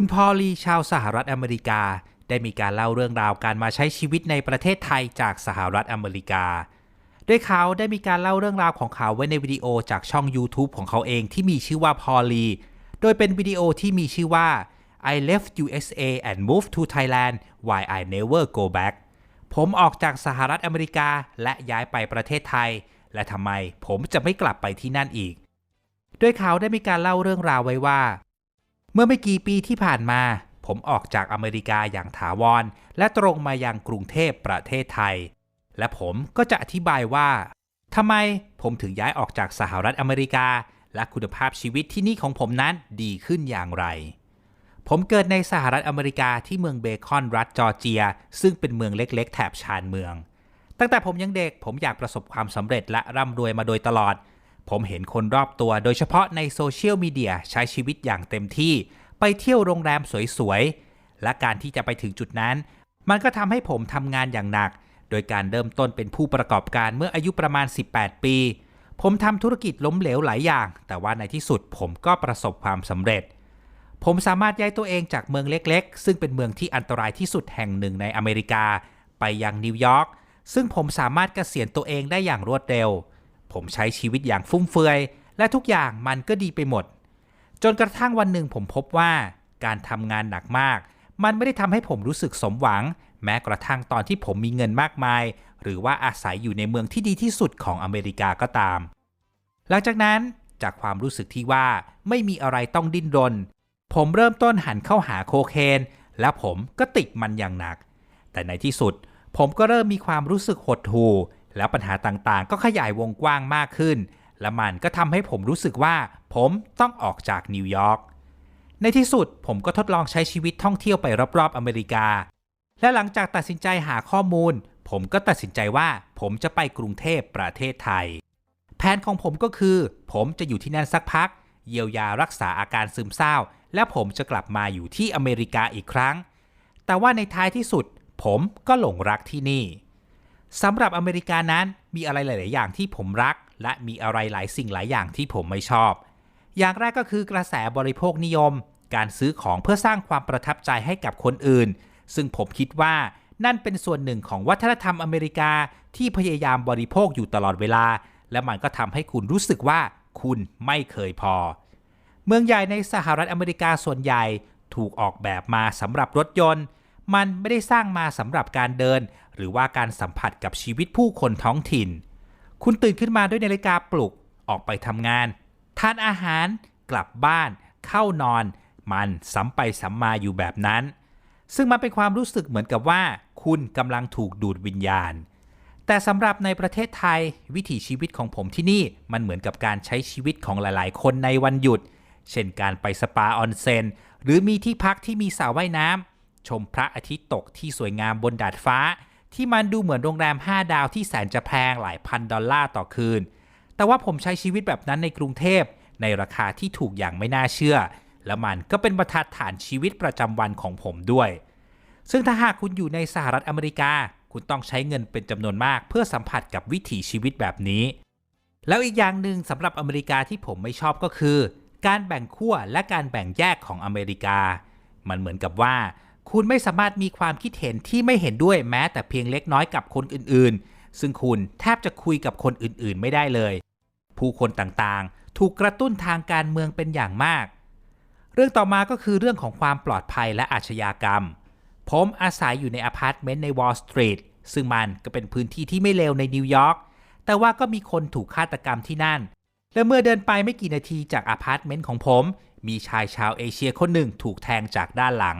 คุณพอลีชาวสหรัฐอเมริกา ได้มีการเล่าเรื่องราวการมาใช้ชีวิตในประเทศไทยจากสหรัฐอเมริกาโดยเขาได้มีการเล่าเรื่องราวของเขาไว้ในวิดีโอจากช่อง YouTube ของเขาเองที่มีชื่อว่าพอลลีโดยเป็นวิดีโอที่มีชื่อว่า I left USA and moved to Thailand why I never go back ผมออกจากสหรัฐอเมริกาและย้ายไปประเทศไทย และทำไมผมจะไม่กลับไปที่นั่นอีก โดยเขาได้มีการเล่าเรื่องราวไว้ว่า เมื่อไม่กี่ปีที่ผ่านมา ผมออกจากอเมริกาอย่างถาวร และตรงมายังกรุงเทพประเทศไทย และผมก็จะอธิบายว่าทำไมผมถึงย้ายออกจากสหรัฐอเมริกา และคุณภาพชีวิตที่นี่ของผมนั้นดีขึ้นอย่างไร ผมเกิดในสหรัฐอเมริกาที่เมืองเบคอนรัฐจอร์เจีย ซึ่งเป็นเมืองเล็ก ๆ แถบชานเมือง ตั้งแต่ผมยังเด็กผมอยากประสบความสำเร็จและร่ำรวยมาโดยตลอด ผมเห็นคนรอบตัวโดยเฉพาะในโซเชียลมีเดียใช้ชีวิตอย่างเต็มที่ ไปเที่ยวโรงแรมสวยๆ และการที่จะไปถึงจุดนั้น มันก็ทำให้ผมทำงานอย่างหนัก โดยการเริ่มต้นเป็นผู้ประกอบการเมื่ออายุประมาณ 18 ปี ผมทำธุรกิจล้มเหลวหลายอย่าง แต่ว่าในที่สุดผมก็ประสบความสำเร็จ ผมสามารถย้ายตัวเองจากเมืองเล็กๆ ซึ่งเป็นเมืองที่อันตรายที่สุดแห่งหนึ่งในอเมริกา ไปยังนิวยอร์กซึ่งผมสามารถเกษียณตัวเองได้อย่างรวดเร็ว ผมใช้ชีวิตอย่างฟุ่มเฟือย และทุกอย่างมันก็ดีไปหมด จนกระทั่งวันหนึ่งผมพบว่าการทำงานหนักมาก มันไม่ได้ทำให้ผมรู้สึกสมหวัง แม้กระทั่งตอนที่ผมมีเงินมากมาย หรือว่าอาศัยอยู่ในเมืองที่ดีที่สุดของอเมริกาก็ตาม หลังจากนั้นจากความรู้สึกที่ว่าไม่มีอะไรต้องดิ้นรน ผมเริ่มต้นหันเข้าหาโคเคน และผมก็ติดมันอย่างหนัก แต่ในที่สุดผมก็เริ่มมีความรู้สึกหดหู่ แล้วปัญหาต่างๆ ก็ขยายวงกว้างมากขึ้น และมันก็ทำให้ผมรู้สึกว่า ผมต้องออกจากนิวยอร์กในที่สุดผมก็ทดลองใช้ชีวิตท่องเที่ยวไปรอบๆอเมริกา และหลังจากตัดสินใจหาข้อมูล ผมก็ตัดสินใจว่าผมจะไปกรุงเทพประเทศไทย แผนของผมก็คือ ผมจะอยู่ที่นั่นสักพัก เยียวยารักษาอาการซึมเศร้า และผมจะกลับมาอยู่ที่อเมริกาอีกครั้ง แต่ว่าในท้ายที่สุด ผมก็หลงรักที่นี่ สำหรับอเมริกานั้นมีอะไรหลาย ๆ อย่างที่ผมรัก และมีอะไรหลายสิ่งหลายอย่างที่ผมไม่ชอบ อย่างแรกก็คือกระแสบริโภคนิยม การซื้อของเพื่อสร้างความประทับใจให้กับคนอื่น ซึ่งผมคิดว่านั่นเป็นส่วนหนึ่งของวัฒนธรรมอเมริกาที่พยายามบริโภคอยู่ตลอดเวลา และมันก็ทำให้คุณรู้สึกว่าคุณไม่เคยพอ เมืองใหญ่ในสหรัฐอเมริกาส่วนใหญ่ถูกออกแบบมาสำหรับรถยนต์ มันไม่ได้สร้างมาสำหรับการเดิน หรือว่าการสัมผัสกับชีวิตผู้คนท้องถิ่น คุณตื่นขึ้นมาด้วยนาฬิกาปลุกออกไปทำงาน ทานอาหารกลับบ้าน เข้านอน มันซ้ำไปซ้ำมาอยู่แบบนั้น ซึ่งมันเป็นความรู้สึกเหมือนกับว่า คุณกำลังถูกดูดวิญญาณ แต่สำหรับในประเทศไทย วิถีชีวิตของผมที่นี่มันเหมือนกับการใช้ชีวิตของหลายๆ คนในวันหยุด เช่นการไปสปาออนเซนหรือมีที่พักที่มีสระว่ายน้ำ ชมพระอาทิตย์ตกที่สวยงามบนดาดฟ้า ที่มันดูเหมือนโรงแรม 5 ดาวที่แสนจะแพงหลายพันดอลลาร์ต่อคืน แต่ว่าผมใช้ชีวิตแบบนั้นในกรุงเทพ ในราคาที่ถูกอย่างไม่น่าเชื่อ และมันก็เป็นบรรทัดฐานชีวิตประจำวันของผมด้วย ซึ่งถ้าหากคุณอยู่ในสหรัฐอเมริกา คุณต้องใช้เงินเป็นจำนวนมาก เพื่อสัมผัสกับวิถีชีวิตแบบนี้ แล้วอีกอย่างหนึ่งสำหรับอเมริกาที่ผมไม่ชอบก็คือ การแบ่งขั้วและการแบ่งแยกของอเมริกา มันเหมือนกับว่า คุณไม่สามารถมีความคิดเห็นที่ไม่เห็นด้วยแม้แต่เพียงเล็กน้อยกับคนอื่นๆ ซึ่งคุณแทบจะคุยกับคนอื่นๆ ไม่ได้เลย ผู้คนต่างๆ ถูกกระตุ้นทางการเมืองเป็นอย่างมาก เรื่องต่อมาก็คือเรื่องของความปลอดภัยและอาชญากรรม ผมอาศัยอยู่ในอพาร์ตเมนต์ในวอลล์สตรีทซึ่งมันก็เป็นพื้นที่ที่ไม่เลวในนิวยอร์ก แต่ว่าก็มีคนถูกฆาตกรรมที่นั่น และเมื่อเดินไปไม่กี่นาทีจากอพาร์ตเมนต์ของผม มีชายชาวเอเชียคนหนึ่งถูกแทงจากด้านหลัง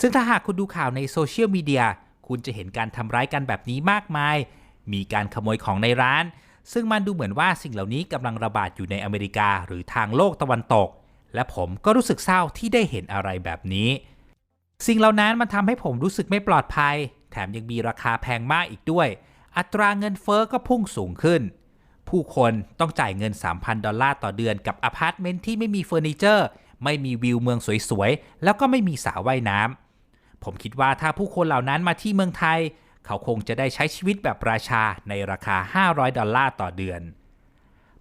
ซึ่งถ้าหากคุณดูข่าวในโซเชียลมีเดียคุณจะเห็นการทำร้ายกันแบบนี้มากมาย มีการขโมยของในร้าน ซึ่งมันดูเหมือนว่าสิ่งเหล่านี้กำลังระบาดอยู่ในอเมริกาหรือทางโลกตะวันตก และผมก็รู้สึกเศร้าที่ได้เห็นอะไรแบบนี้ สิ่งเหล่านั้นมันทำให้ผมรู้สึกไม่ปลอดภัย แถมยังมีราคาแพงมากอีกด้วย อัตราเงินเฟอ้อก็พุ่งสูงขึ้น ผู้คนต้องจ่ายเงิน 3,000 ดอลลาร์ต่อเดือนกับอพาร์ตเมนต์ที่ไม่มีเฟอร์นิเจอร์ ไม่มีวิวเมืองสวยๆ แล้วก็ไม่มีสระว่ายน้ำ ผมคิดว่าถ้าผู้คนเหล่านั้นมาที่เมืองไทย เขาคงจะได้ใช้ชีวิตแบบราชาในราคา 500 ดอลลาร์ต่อเดือน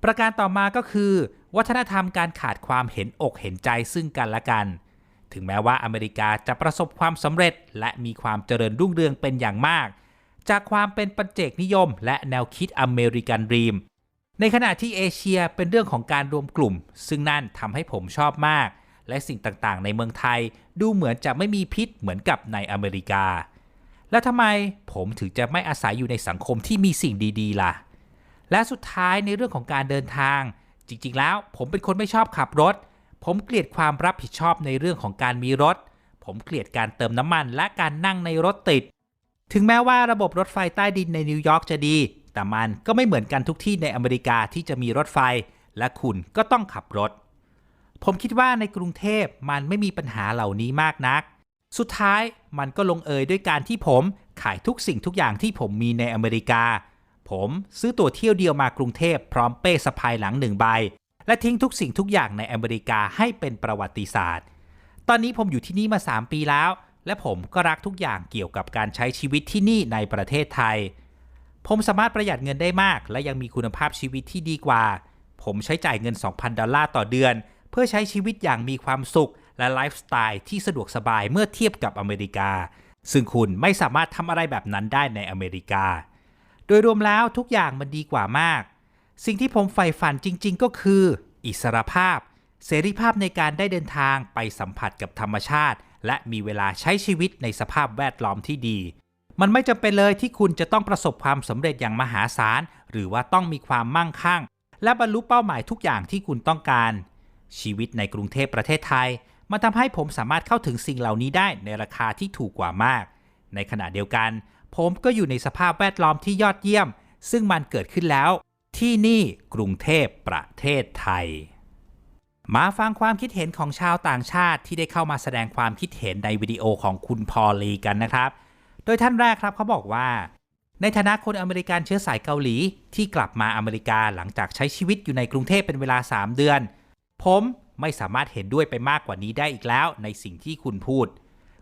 ประการต่อมาก็คือ วัฒนธรรมการขาดความเห็นอกเห็นใจซึ่งกันและกัน ถึงแม้ว่าอเมริกาจะประสบความสำเร็จ และมีความเจริญรุ่งเรืองเป็นอย่างมาก จากความเป็นปัจเจกนิยม และแนวคิดอเมริกันรีม ในขณะที่เอเชียเป็นเรื่องของการรวมกลุ่ม ซึ่งนั่นทำให้ผมชอบมาก และสิ่งต่างๆ ในเมืองไทยดูเหมือนจะไม่มีพิษเหมือนกับในอเมริกา แล้วทำไมผมถึงจะไม่อาศัยอยู่ในสังคมที่มีสิ่งดีๆ ล่ะ และสุดท้ายในเรื่องของการเดินทาง จริงๆ แล้วผมเป็นคนไม่ชอบขับรถ ผมเกลียดความรับผิดชอบในเรื่องของการมีรถ ผมเกลียดการเติมน้ำมันและการนั่งในรถติด ถึงแม้ว่าระบบรถไฟใต้ดินในนิวยอร์กจะดี แต่มันก็ไม่เหมือนกันทุกที่ในอเมริกาที่จะมีรถไฟ และคุณก็ต้องขับรถ ผมคิดว่าในกรุงเทพมันไม่มีปัญหาเหล่านี้มากนัก สุดท้ายมันก็ลงเอยด้วยการที่ผมขายทุกสิ่งทุกอย่างที่ผมมีในอเมริกา ผมซื้อตั๋วเที่ยวเดียวมากรุงเทพพร้อมเป้สะพายหลังหนึ่งใบ และทิ้งทุกสิ่งทุกอย่างในอเมริกาให้เป็นประวัติศาสตร์ ตอนนี้ผมอยู่ที่นี่มา 3 ปีแล้ว และผมก็รักทุกอย่างเกี่ยวกับการใช้ชีวิตที่นี่ในประเทศไทย ผมสามารถประหยัดเงินได้มาก และยังมีคุณภาพชีวิตที่ดีกว่า ผมใช้จ่ายเงิน 2,000 ดอลลาร์ต่อเดือน พื่อใช้ชีวิตอย่างมีความสุข และไลฟ์สไตล์ที่สะดวกสบายเมื่อเทียบกับอเมริกา ซึ่งคุณไม่สามารถทำอะไรแบบนั้นได้ในอเมริกา โดยรวมแล้วทุกอย่างมันดีกว่ามาก สิ่งที่ผมใฝ่ฝันจริง ๆ ก็คือ อิสรภาพ เสรีภาพในการได้เดินทางไปสัมผัสกับธรรมชาติ และมีเวลาใช้ชีวิตในสภาพแวดล้อมที่ดีมันไม่จำเป็นเลยที่คุณจะต้องประสบความสำเร็จอย่างมหาศาล หรือว่าต้องมีความมั่งคั่ง และบรรลุเป้าหมายทุกอย่างที่คุณต้องการ ชีวิตในกรุงเทพประเทศไทย มันทำให้ผมสามารถเข้าถึงสิ่งเหล่านี้ได้ในราคาที่ถูกกว่ามาก ในขณะเดียวกัน ผมก็อยู่ในสภาพแวดล้อมที่ยอดเยี่ยม ซึ่งมันเกิดขึ้นแล้ว ที่นี่กรุงเทพประเทศไทย มาฟังความคิดเห็นของชาวต่างชาติที่ได้เข้ามาแสดงความคิดเห็นในวิดีโอของคุณพอลีกันนะครับ โดยท่านแรกครับเขาบอกว่าในฐานะคนอเมริกันเชื้อสายเกาหลีที่กลับมาอเมริกาหลังจากใช้ชีวิตอยู่ในกรุงเทพเป็นเวลา 3 เดือน ผมไม่สามารถเห็นด้วยไปมากกว่านี้ได้อีกแล้วในสิ่งที่คุณพูด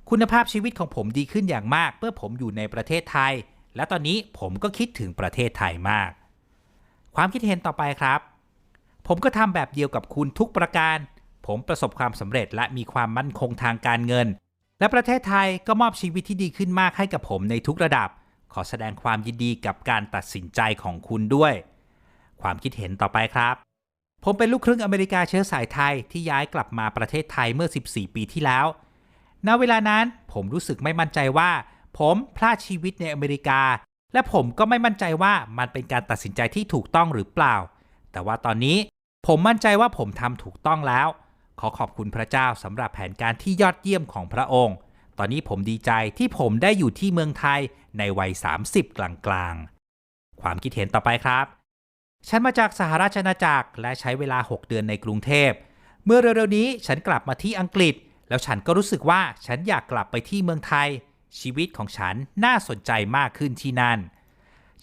คุณภาพชีวิตของผมดีขึ้นอย่างมาก เมื่อผมอยู่ในประเทศไทย และตอนนี้ผมก็คิดถึงประเทศไทยมาก ความคิดเห็นต่อไปครับ ผมก็ทำแบบเดียวกับคุณทุกประการ ผมประสบความสำเร็จและมีความมั่นคงทางการเงิน และประเทศไทยก็มอบชีวิตที่ดีขึ้นมากให้กับผมในทุกระดับ ขอแสดงความยินดีกับการตัดสินใจของคุณด้วย ความคิดเห็นต่อไปครับ ผมเป็นลูกครึ่งอเมริกาเชื้อสายไทยที่ย้ายกลับมาประเทศไทยเมื่อ 14 ปีที่แล้ว ณ เวลานั้นผมรู้สึกไม่มั่นใจว่า ผมพลาดชีวิตในอเมริกา และผมก็ไม่มั่นใจว่ามันเป็นการตัดสินใจที่ถูกต้องหรือเปล่า แต่ว่าตอนนี้ผมมั่นใจว่าผมทำถูกต้องแล้ว ขอขอบคุณพระเจ้าสำหรับแผนการที่ยอดเยี่ยมของพระองค์ ตอนนี้ผมดีใจที่ผมได้อยู่ที่เมืองไทยในวัย 30 กลางๆ ความคิดเห็นต่อไปครับ ฉันมาจากสหราชอาณาจักรและใช้เวลา 6 เดือนในกรุงเทพ เมื่อเร็วๆนี้ฉันกลับมาที่อังกฤษ แล้วฉันก็รู้สึกว่าฉันอยากกลับไปที่เมืองไทย ชีวิตของฉันน่าสนใจมากขึ้นที่นั่น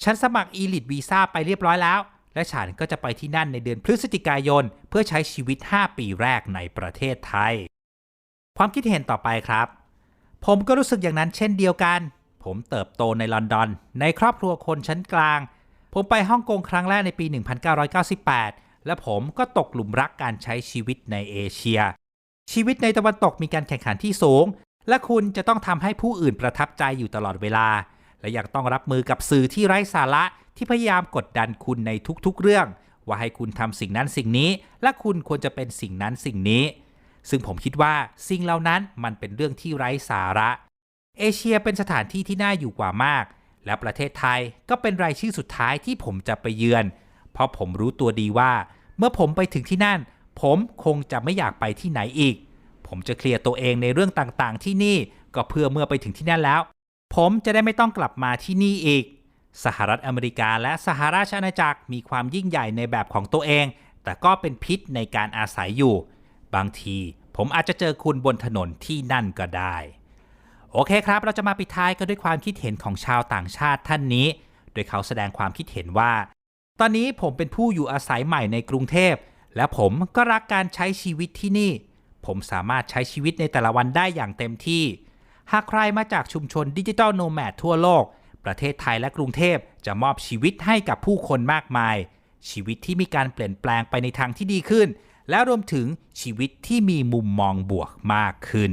ฉันสมัครอีลิทวีซ่าไปเรียบร้อยแล้ว และฉันก็จะไปที่นั่นในเดือนพฤศจิกายน เพื่อใช้ชีวิต 5 ปีแรกในประเทศไทย ความคิดเห็นต่อไปครับ ผมก็รู้สึกอย่างนั้นเช่นเดียวกัน ผมเติบโตในลอนดอน ในครอบครัวคนชั้นกลาง ผมไปฮ่องกงครั้งแรกในปี 1998 และผมก็ตกหลุมรักการใช้ชีวิตในเอเชีย ชีวิตในตะวันตกมีการแข่งขันที่สูง และคุณจะต้องทำให้ผู้อื่นประทับใจอยู่ตลอดเวลา และยังต้องรับมือกับสื่อที่ไร้สาระที่พยายามกดดันคุณในทุกๆเรื่อง ว่าให้คุณทำสิ่งนั้นสิ่งนี้ และคุณควรจะเป็นสิ่งนั้นสิ่งนี้ ซึ่งผมคิดว่าสิ่งเหล่านั้นมันเป็นเรื่องที่ไร้สาระ เอเชียเป็นสถานที่ที่น่าอยู่กว่ามาก และประเทศไทยก็เป็นรายชื่อสุดท้ายที่ผมจะไปเยือน เพราะผมรู้ตัวดีว่า เมื่อผมไปถึงที่นั่น ผมคงจะไม่อยากไปที่ไหนอีก ผมจะเคลียร์ตัวเองในเรื่องต่างๆ ที่นี่ก็เพื่อเมื่อไปถึงที่นั่นแล้ว ผมจะได้ไม่ต้องกลับมาที่นี่อีก สหรัฐอเมริกาและสหราชอาณาจักรมีความยิ่งใหญ่ในแบบของตัวเอง แต่ก็เป็นพิษในการอาศัยอยู่ บางที ผมอาจจะเจอคุณบนถนนที่นั่นก็ได้ โอเคครับ เราจะมาปิดท้ายกันด้วยความคิดเห็นของชาวต่างชาติท่านนี้ โดยเขาแสดงความคิดเห็นว่า ตอนนี้ผมเป็นผู้อยู่อาศัยใหม่ในกรุงเทพ และผมก็รักการใช้ชีวิตที่นี่ ผมสามารถใช้ชีวิตในแต่ละวันได้อย่างเต็มที่ หากใครมาจากชุมชนดิจิทัลโนแมดทั่วโลก ประเทศไทยและกรุงเทพจะมอบชีวิตให้กับผู้คนมากมาย ชีวิตที่มีการเปลี่ยนแปลงไปในทางที่ดีขึ้น และรวมถึงชีวิตที่มีมุมมองบวกมากขึ้น